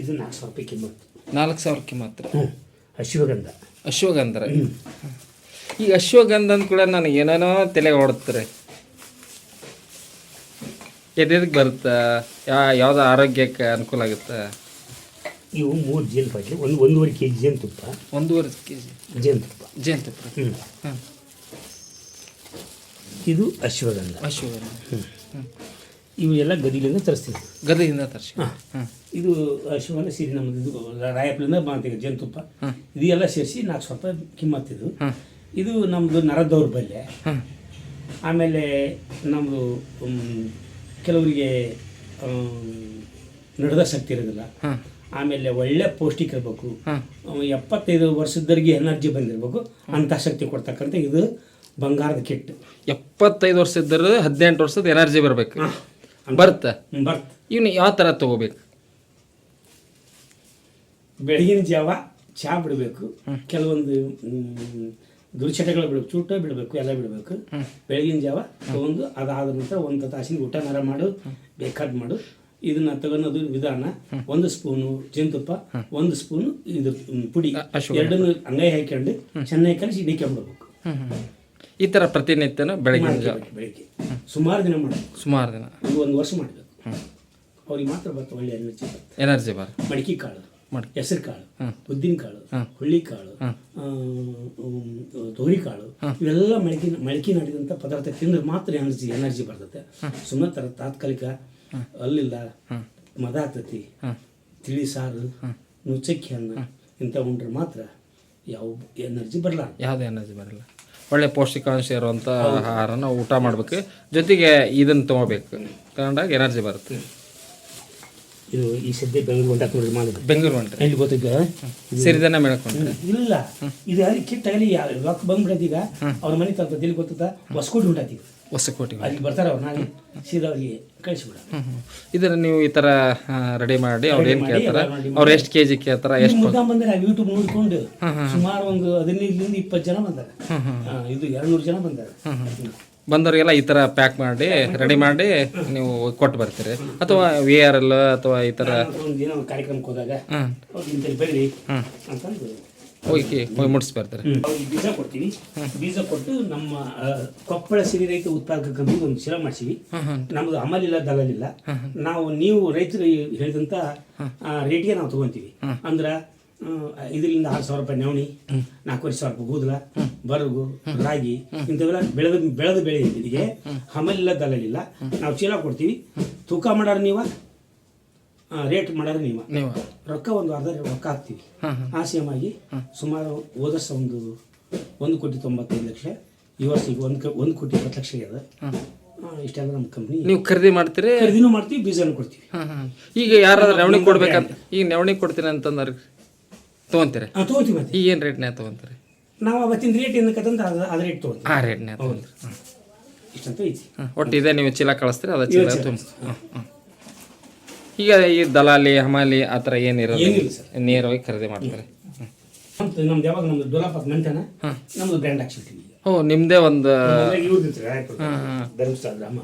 ಇದು ನಾಲ್ಕು ಸಾವಿರ ರೂಪಾಯಿ ಕಿಮ್ಮತ್ತು ನಾಲ್ಕು ಸಾವಿರಕ್ಕೆ ಮಾತ್ರ? ಹ್ಞೂ ಅಶ್ವಗಂಧ. ಅಶ್ವಗಂಧ. ಈಗ ಈ ಅಶ್ವಗಂಧ ಅಂತ ಕೂಡ ನನಗೆ ಏನೇನೋ ತಲೆಗೆ ಹೊಡ್ತಾರೆ ಎದೆದಕ್ಕೆ ಬರುತ್ತೆ? ಯಾ ಯಾವ್ದು ಆರೋಗ್ಯಕ್ಕೆ ಅನುಕೂಲ ಆಗುತ್ತೆ? ಇವು ಮೂರು ಜೇನು ಪಾಟ್ಲಿ ಒಂದು ಒಂದೂವರೆ ಕೆ ಜಿ ಜೇನುತುಪ್ಪ. ಒಂದೂವರೆ ಕೆ ಜಿ ಜೇನುತುಪ್ಪ. ಜೇನುತುಪ್ಪ. ತುಪ್ಪ ಹ್ಞೂ ಹಾಂ ಇದು ಅಶ್ವಗಂಧ. ಅಶ್ವಗಂಧ. ಇವು ಎಲ್ಲ ಗದಿಲಿಂದ ತರಿಸ್ತೀವಿ. ಗದಗಿಂದ ತರಿಸಿ. ಇದು ಅಶ್ವಗಂಧ ಸೀರೆ ನಮ್ಮದು ಇದು ರಾಯಪ್ಲಿಂದ ಮಾಡ್ತೀವಿ ಜೇನುತುಪ್ಪ. ಇದೆಲ್ಲ ಇದು ಎಲ್ಲ ಸೇರಿಸಿ ನಾಲ್ಕು ಸ್ವಲ್ಪ ಕಿಮ್ಮತ್ತಿದ್ದು ಕಿಮ್ಮತ್ತಿದು ಇದು. ನಮ್ಮದು ನರ ದೌರ್ಬಲ್ಯ ಆಮೇಲೆ ನಮ್ಮದು ಕೆಲವರಿಗೆ ನಡೆದ ಶಕ್ತಿ ಇರೋದಿಲ್ಲ. ಆಮೇಲೆ ಒಳ್ಳೆ ಪೌಷ್ಟಿಕ ಇರಬೇಕು. ಎಪ್ಪತ್ತೈದು ವರ್ಷದವರೆಗೆ ಎನರ್ಜಿ ಬಂದಿರಬೇಕು. ಅಂಥ ಶಕ್ತಿ ಕೊಡ್ತಕ್ಕಂಥ ಇದು ಬಂಗಾರದ ಕಿಟ್ ಎಪ್ಪತ್ತೈದು ವರ್ಷ ಇದ್ದರೆ ಹದಿನೆಂಟು ವರ್ಷದ ಎನರ್ಜಿ ಬರ್ಬೇಕು. ಬರುತ್ತೆ. ಬರ್ತ ಇವನು ಯಾವ ಥರ ತೊಗೋಬೇಕು? ಬೆಳಗಿನ ಜಾವ ಚಹಾ ಬಿಡಬೇಕು. ಕೆಲವೊಂದು ದುರ್ಚಟಗಳು ಬಿಡಬೇಕು ಚೂಟ ಬಿಡಬೇಕು ಎಲ್ಲ ಬಿಡಬೇಕು. ಬೆಳಗಿನ ಜಾವ ತಗೊಂಡು ಅದಾದ ನಂತರ ಒಂದು ತಾಸಿನ ಊಟ ನರ ಮಾಡು ಬೇಕಾದ ಮಾಡು. ಇದನ್ನ ತಗೊಳೋದು ವಿಧಾನ ಒಂದು ಸ್ಪೂನು ಜೇನುತುಪ್ಪ ಒಂದು ಸ್ಪೂನು ಇದು ಪುಡಿ. ಎರಡನ್ನೂ ಅಂಗೈ ಹಾಕೊಂಡು ಚೆನ್ನಾಗಿ ಕಲಿಸಿ ಇಡಿಕೊಂಡ್ಬಿಡ್ಬೇಕು ಈ ಥರ ಪ್ರತಿನಿತ್ಯನೂ ಬೆಳಗ್ಗೆ ಜಾವ. ಬೆಳಿಗ್ಗೆ. ಸುಮಾರು ದಿನ ಮಾಡಬೇಕು ಸುಮಾರು ದಿನ. ಒಂದು ವರ್ಷ ಮಾಡಬೇಕು. ಅವ್ರಿಗೆ ಮಾತ್ರ ಬರ್ತಾ ಒಳ್ಳೆ ಎನರ್ಜಿ ಬರ್ತದೆ ಎನರ್ಜಿ ಬರ ಮಡಿಕೆ ಕಾಳು. ಹೆಸರು ಕಾಳು. ಉದ್ದಿನ ಕಾಳು. ಹುಳ್ಳಿ ಕಾಳು ತೋರಿ ಕಾಳು ಇವೆಲ್ಲ ಮಳಕಿ ಮಳಕಿ ನಾಡಿದಂಥ ಪದಾರ್ಥ ತಿಂದ್ರೆ ಮಾತ್ರ ಎನರ್ಜಿ ಎನರ್ಜಿ ಬರ್ತದೆ ಸುಮ್ಮನೆ ಥರ ತಾತ್ಕಾಲಿಕ ಅಲ್ಲಿಲ್ಲ ಮದ ಹ್ಮ್. ತಿಳಿ ಸಾರು ನುಚ್ಚಕ್ಕಿ ಅನ್ನ ಇಂಥ ಉಂಡ್ರೆ ಮಾತ್ರ ಯಾವ ಎನರ್ಜಿ ಬರಲ್ಲ ಯಾವುದೇ ಎನರ್ಜಿ ಬರಲ್ಲ. ಒಳ್ಳೆ ಪೌಷ್ಟಿಕಾಂಶ ಇರುವಂಥ ಆಹಾರನ ಊಟ ಮಾಡಬೇಕು. ಜೊತೆಗೆ ಇದನ್ನು ತೊಗೋಬೇಕು. ತಗೊಂಡಾಗ ಎನರ್ಜಿ ಬರುತ್ತೆ. ಇದು ಈ ಸದ್ಯ ಬೆಂಗಳೂರು ಹೊಂಟಾಕ್ ನೋಡ್ರಿ ಮಾಡಿದ್ರೆ ಬೆಂಗಳೂರು ಹೊಂಟ್ರಿ ಎಲ್ಲಿ ಗೊತ್ತಿದ್ದ ಸಿರಿದನ ಮೇಳ್ಕೊಂಡು ಇಲ್ಲ. ಇದು ಅಲ್ಲಿ ಕಿಟ್ ಆಗಲಿ ರೊಕ್ಕ ಬಂದ್ಬಿಡತ್ತೀಗ ಅವ್ರ ಮನೆ ತರ್ತದೆ ಎಲ್ಲಿ ಗೊತ್ತದ ಹೊಸ್ಕೋಟಿ ಉಂಟಾತಿ ಹೊಸಕೋಟೆ ಅಲ್ಲಿ ಬರ್ತಾರ? ಅವ್ರು ನಾನು ಸೀದಾ ಅವ್ರಿಗೆ ಕಳಿಸ್ಬಿಡ ಇದನ್ನು ನೀವು ಈ ಥರ ರೆಡಿ ಮಾಡಿ ಅವ್ರು ಏನು ಕೇಳ್ತಾರೆ? ಅವ್ರು ಎಷ್ಟು ಕೆ ಜಿ ಕೇಳ್ತಾರೆ ಎಷ್ಟು ಮುದ್ದ ಬಂದ್ರೆ ಯೂಟ್ಯೂಬ್ ನೋಡಿಕೊಂಡು ಸುಮಾರು ಒಂದು ಹದಿನೈದರಿಂದ ಇಪ್ಪತ್ತು ಜನ ಬಂದಾರೆ. ಇದು ಎರಡು ನೂರು ಜನ ಬಂದಾರೆ. ಬಂದವರಿಗೆಲ್ಲ ಈ ಥರ ಪ್ಯಾಕ್ ಮಾಡಿ ರೆಡಿ ಮಾಡಿ ನೀವು ಕೊಟ್ಟು ಬರ್ತೀರಿ. ಅಥವಾ ವಿ ಆರ್ ಎಲ್ ಅಥವಾ ಈ ಥರ ಒಂದು ದಿನ ಒಂದು ಕಾರ್ಯಕ್ರಮಕ್ಕೆ ಹೋದಾಗ ಬರ್ರಿ ಹ್ಮ್. ಹೋಗಿ ಹೋಗಿ ಮುಟ್ಟಿಸಿ ಬರ್ತಾರೆ ಅವ್ರಿಗೆ ಬೀಜ ಕೊಡ್ತೀವಿ. ಬೀಜ ಕೊಟ್ಟು ನಮ್ಮ ಆ, ಕೊಪ್ಪಳ ಸಿರಿ ರೈತ ಉತ್ಪಾದಕ ಕಂಪನಿಗೆ ಒಂದು ಶಿರ ಮಾಡ್ಸಿವಿ. ನಮ್ದು ಅಮಲಿಲ್ಲ ದಲಲಿಲ್ಲ. ನಾವು ನೀವು ರೈತರು ಹೇಳಿದಂತ ಆ, ರೇಟ್ಗೆ ನಾವು ತಗೊಂತೀವಿ. ಅಂದ್ರ ಆ, ಇದರಿಂದ ಆರು ಸಾವಿರ ರೂಪಾಯಿ ನವಣಿ ನಾಲ್ಕೂವರೆ ಸಾವಿರ ರೂಪಾಯಿ ಗೂದಲ ಬರಗು ರಾಗಿ ಇಂಥವೆಲ್ಲ ಬೆಳೆದ ಬೆಳೆದ ಬೆಳೆ ಇಲ್ಲಿಗೆ ಹಮಲಿಲ್ಲ ದಲಲಿಲ್ಲ. ನಾವು ಚೀಲ ಕೊಡ್ತೀವಿ. ತೂಕ ಮಾಡಾರ ನೀವ? ರೇಟ್ ಮಾಡಾರ ನೀವ. ನೀವು. ರೊಕ್ಕ ಒಂದು ಅರ್ಧ ರೊಕ್ಕ ಹಾಕ್ತೀವಿ. ಆ ಸೇಮ್ ಆಗಿ ಸುಮಾರು ಹೋದ ವರ್ಷ ಒಂದು ಒಂದು ಕೋಟಿ ತೊಂಬತ್ತೈದು ಲಕ್ಷ ಈ ವರ್ಷ ಈಗ ಒಂದು ಒಂದು ಕೋಟಿ ಇಪ್ಪತ್ತು ಲಕ್ಷ ಇದೆ ಇಷ್ಟೆಲ್ಲ ನಮ್ಮ ಕಂಪ್ನಿ ನೀವು ಖರೀದಿ ಮಾಡ್ತೀರಿ? ಖರೀದಿನೂ ಮಾಡ್ತೀವಿ ಬೀಜನೂ ಕೊಡ್ತೀವಿ. ಈಗ ಯಾರಾದ್ರೂ ನವಣಿ ಕೊಡ್ಬೇಕಂತ ಈಗ ನವಣಿ ಕೊಡ್ತೀನಿ ಅಂತಂದ್ರೆ. ತೊಗೊಂತೀರಿ? ಹಾಂ ತೊಗೊತೀವಿ ಮತ್ತೆ. ಈಗ ಏನು ರೇಟ್ನ್ಯಾಗ ತೊಗೊಂತೀರಿ? ನಾವು ಅವತ್ತಿನ ರೇಟ್ ಏನಕ್ಕಂತ ಅದು ಅದು ರೇಟ್ ತೊಗೊಂತೀವಿ. ಆ ರೇಟ್ನ್ಯಾಗ ತೊಗೊಂತೀರಿ. ಇಷ್ಟಂತ ಐತಿ. ಒಟ್ಟು ಇದೆ ನೀವು ಚೀಲ ಕಳಿಸ್ತೀರಿ ಅದ ಚೀಲ ತುಂಬ ಹಾಂ ಹಾಂ ಈಗ ಈ ದಲಾಲಿ ಹಮಾಲಿ ಆ ಥರ ಏನಿರೋದು ಏನಿಲ್ಲ ಸರ್. ನೇರವಾಗಿ ಖರೀದಿ ಮಾಡ್ತಾರೆ. ನಮ್ದು ನಮ್ದು ಯಾವಾಗ ನಮ್ದು ಮೆಂಟನ. ನಮ್ದು ಬ್ರ್ಯಾಂಡ್ ಓ ನಿಮ್ಮದೇ ಒಂದು ಇವ್ರದ್ದು ರಾಯಪುರ ಧರ್ಮಸ್ಥಳ ಗ್ರಾಮ.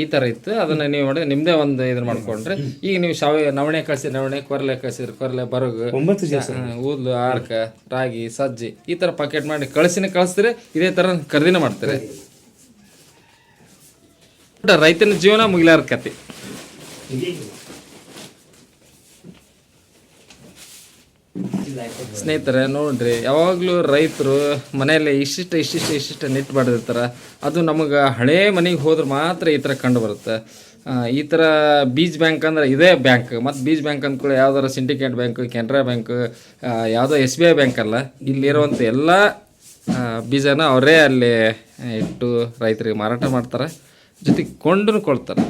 ಈ ತರ ಇತ್ತು. ಅದನ್ನ ನೀವು ಮಾಡಿ ನಿಮ್ಮದೇ ಒಂದು ಇದನ್ನ ಮಾಡ್ಕೊಂಡ್ರೆ. ಈಗ ನೀವು ಶಾವೆ ನವಣೆ ಕಳ್ಸಿ ನವಣೆ ಕೊರಲೆ ಕಳಿಸಿದ್ರೆ ಕೊರಲೆ ಬರಗು ಒಂಬತ್ತು ಜನ ಊದ್ಲು ಆರ್ಕ ರಾಗಿ ಸಜ್ಜಿ ಈ ತರ ಪಾಕೆಟ್ ಮಾಡಿ ಕಳಿಸಿನ ಕಳಿಸ್ತೀರಿ ಇದೇ ತರ ಖರೀದಿನ ಮಾಡ್ತಾರೆ. ರೈತನ ಜೀವನ ಮುಗಿಲಾರ ಕತೆ ಸ್ನೇಹಿತರೆ, ನೋಡ್ರಿ, ಯಾವಾಗಲೂ ರೈತರು ಮನೆಯಲ್ಲಿ ಇಷ್ಟಿಷ್ಟು ಇಷ್ಟಿಷ್ಟು ಇಷ್ಟಿಷ್ಟ ನೆಟ್ ಮಾಡಿರ್ತಾರೆ ಅದು ನಮಗೆ ಹಳೇ ಮನೆಗೆ ಹೋದ್ರೆ ಮಾತ್ರ ಈ ಥರ ಕಂಡು ಬರುತ್ತೆ. ಈ ಥರ ಬೀಜ್ ಬ್ಯಾಂಕ್ ಅಂದ್ರೆ ಇದೇ ಬ್ಯಾಂಕ್, ಮತ್ತು ಬೀಜ್ ಬ್ಯಾಂಕ್ ಅಂದ್ಕೊಳ್ಳಿ ಯಾವ್ದಾರ ಸಿಂಡಿಕೇಟ್ ಬ್ಯಾಂಕ್, ಕೆನರಾ ಬ್ಯಾಂಕ್ ಯಾವುದೋ ಎಸ್ ಬಿ ಐ ಬ್ಯಾಂಕ್ ಅಲ್ಲ ಇಲ್ಲಿರುವಂಥ ಎಲ್ಲ ಬೀಜನ ಅವರೇ ಅಲ್ಲಿ ಇಟ್ಟು ರೈತರಿಗೆ ಮಾರಾಟ ಮಾಡ್ತಾರೆ, ಜೊತೆಗೆ ಕೊಂಡು ಕೊಳ್ತಾರೆ.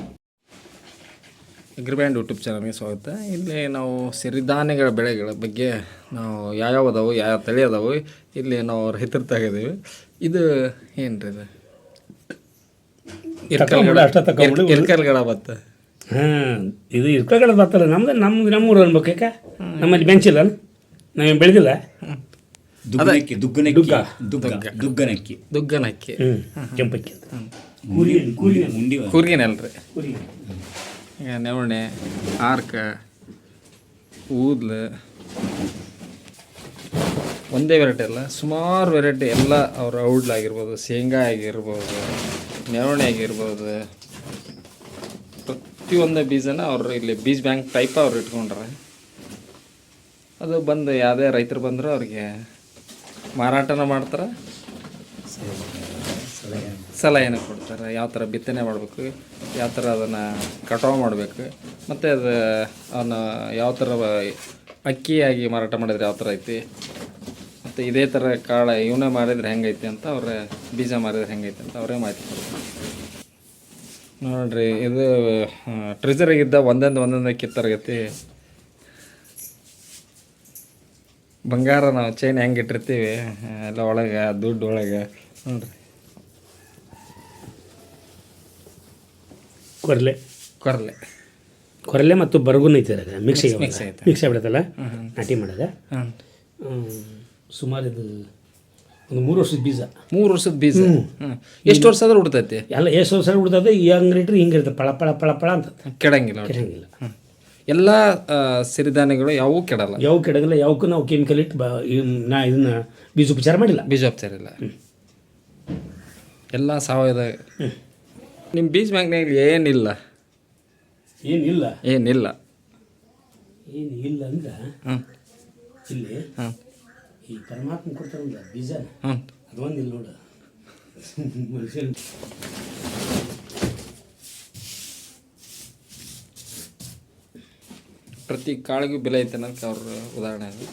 ಅಗ್ರಿಬ್ಯಾಂಡ್ ಯೂಟ್ಯೂಬ್ ಚಾನಲ್ಗೆ ಸ್ವಾಗತ. ಇಲ್ಲಿ ನಾವು ಸಿರಿಧಾನ್ಯಗಳ ಬೆಳೆಗಳ ಬಗ್ಗೆ ನಾವು ಯಾವ್ಯಾವ ಅದಾವು ಯಾವ ತಳಿ ಅದಾವು ಇಲ್ಲಿ ನಾವು ರೈತರ ತಾಗಿದ್ದೀವಿ ಇದು ಏನ್ರಿ ಇದು? ಅಷ್ಟ. ಇರ್ಕಲ್ಗಳ ಭತ್ತ. ಹಾಂ ಇದು ಇರ್ಕಗಳ ಬರ್ತಾರ ನಮ್ದು ನಮ್ದು ನಮ್ಮೂರು ಅನ್ಬೇಕು ಯಾಕೆ ನಮ್ಮಲ್ಲಿ ಬೆಂಚಿಲ್ಲ ನಾವೇನು ಬೆಳೆದಿಲ್ಲ. ದುಗ್ಗನಕ್ಕಿ ದುಗ್ಗನಕ್ಕಿ ದುಗ್ಗ. ದುಗ್ಗನಕ್ಕಿ. ದುಗ್ಗನಕ್ಕಿ. ಹ್ಞೂ ಕೆಂಪಕ್ಕಿ ಅಂತ ಕೂರಿ ಕೂರಿ. ನವಣೆ, ಆರ್ಕ, ಊದ್ಲು. ಒಂದೇ ವೆರೈಟಿ ಅಲ್ಲ, ಸುಮಾರು ವೆರೈಟಿ ಎಲ್ಲ ಅವ್ರ ಔಡ್ಲಾಗಿರ್ಬೋದು ಶೇಂಗಾ ಆಗಿರ್ಬೋದು, ನೆವಣೆ ಆಗಿರ್ಬೋದು. ಪ್ರತಿಯೊಂದು ಬೀಜನ ಅವರು ಇಲ್ಲಿ ಬೀಜ ಬ್ಯಾಂಕ್ ಟೈಪ್ ಅವ್ರು ಇಟ್ಕೊಂಡ್ರೆ ಅದು ಬಂದು ಯಾವುದೇ ರೈತರು ಬಂದರೂ ಅವ್ರಿಗೆ ಮಾರಾಟನ ಮಾಡ್ತಾರೆ. ಸಲಹೆನ ಕೊಡ್ತಾರೆ, ಯಾವ ಥರ ಬಿತ್ತನೆ ಮಾಡಬೇಕು, ಯಾವ ಥರ ಅದನ್ನು ಕಟಾವು ಮಾಡಬೇಕು, ಮತ್ತು ಅದು ಅವನ್ನ ಯಾವ ಥರ ಅಕ್ಕಿಯಾಗಿ ಮಾರಾಟ ಮಾಡಿದ್ರೆ ಯಾವ ಥರ ಐತಿ, ಮತ್ತು ಇದೇ ಥರ ಕಾಳು ಇವನೇ ಮಾರಿದ್ರೆ ಹೆಂಗೈತಿ ಅಂತ ಅವರೇ, ಬೀಜ ಮಾರಿದ್ರೆ ಹೆಂಗೈತಿ ಅಂತ ಅವರೇ ಮಾಹಿತಿ ಕೊಡ್ತಾರೆ. ನೋಡ್ರಿ, ಇದು ಟ್ರಿಜರಿಗಿದ್ದ ಒಂದೊಂದು ಒಂದೊಂದು ಕಿತ್ತರಗತಿ ಬಂಗಾರ ನಾವು ಚೈನ್ ಹೆಂಗೆ ಇಟ್ಟಿರ್ತೀವಿ, ಎಲ್ಲ ಒಳಗೆ, ದುಡ್ಡು ಒಳಗೆ, ನೋಡ್ರಿ. ಕೊರಲೆ. ಕೊರಲೆ. ಕೊರಲೆ ಮತ್ತು ಬರಗುನ ಐತೆ ಅದಕ್ಕೆ ಮಿಕ್ಸ್ ಮಿಕ್ಸ್ ಆಗಿಬಿಡತ್ತಲ್ಲ? ಮಿಕ್ಸ್ ಆಗ್ಬಿಡುತ್ತಲ್ಲ ನಾಟಿ ಮಾಡೋದ? ಸುಮಾರು ಇದು ಒಂದು ಮೂರು ವರ್ಷದ ಬೀಜ. ಮೂರು ವರ್ಷದ ಬೀಜ? ಎಷ್ಟು ವರ್ಷ ಆದ್ರೂ ಉಡ್ತೈತಿ? ಎಲ್ಲ ಎಷ್ಟು ವರ್ಷ ಉಡ್ತದೆ ಈ ಹಂಗೆ ಇಟ್ರೆ ಹಿಂಗೆ ಇರ್ತದೆ ಪಳ ಪಳ ಪಳ ಪಳ ಅಂತ. ಕೆಡಂಗಿಲ್ಲ ಕೆಡಂಗಿಲ್ಲ. ಎಲ್ಲ ಸಿರಿಧಾನ್ಯಗಳು ಯಾವೂ ಕೆಡಲ್ಲ? ಯಾವ ಕೆಡಗಲ್ಲ ಯಾವಕ್ಕೂ ನಾವು ಕೆಮಿಕಲ್ ಇಟ್ಟು ನಾ ಇದನ್ನ ಬೀಜೋಪಚಾರ ಮಾಡಿಲ್ಲ. ಬೀಜೋಪಚಾರ ಇಲ್ಲ. ಎಲ್ಲ ಸಾವಯವ ನಿಮ್ಮ ಬೀಚ್ ಬ್ಯಾಂಕ್ನಾಗ ಏನಿಲ್ಲ? ಏನಿಲ್ಲ? ಏನಿಲ್ಲ. ಏನು ಇಲ್ಲ ಅಂದ್ರೆ ಇಲ್ಲಿ ಹಾಂ ಈ ಪರಮಾತ್ಮ ಕೊಡ್ತಾರಲ್ಲ ಬೀಜ ಹ್ಞೂ ಅದೊಂದು ಇಲ್ಲ ನೋಡು. ಮನುಷ್ಯನ್. ಪ್ರತಿ ಕಾಳಿಗೂ ಬೆಲೆ ಐತೆ ಅನ್ನೋದಕ್ಕೆ ಅವ್ರ ಉದಾಹರಣೆ ಅದು.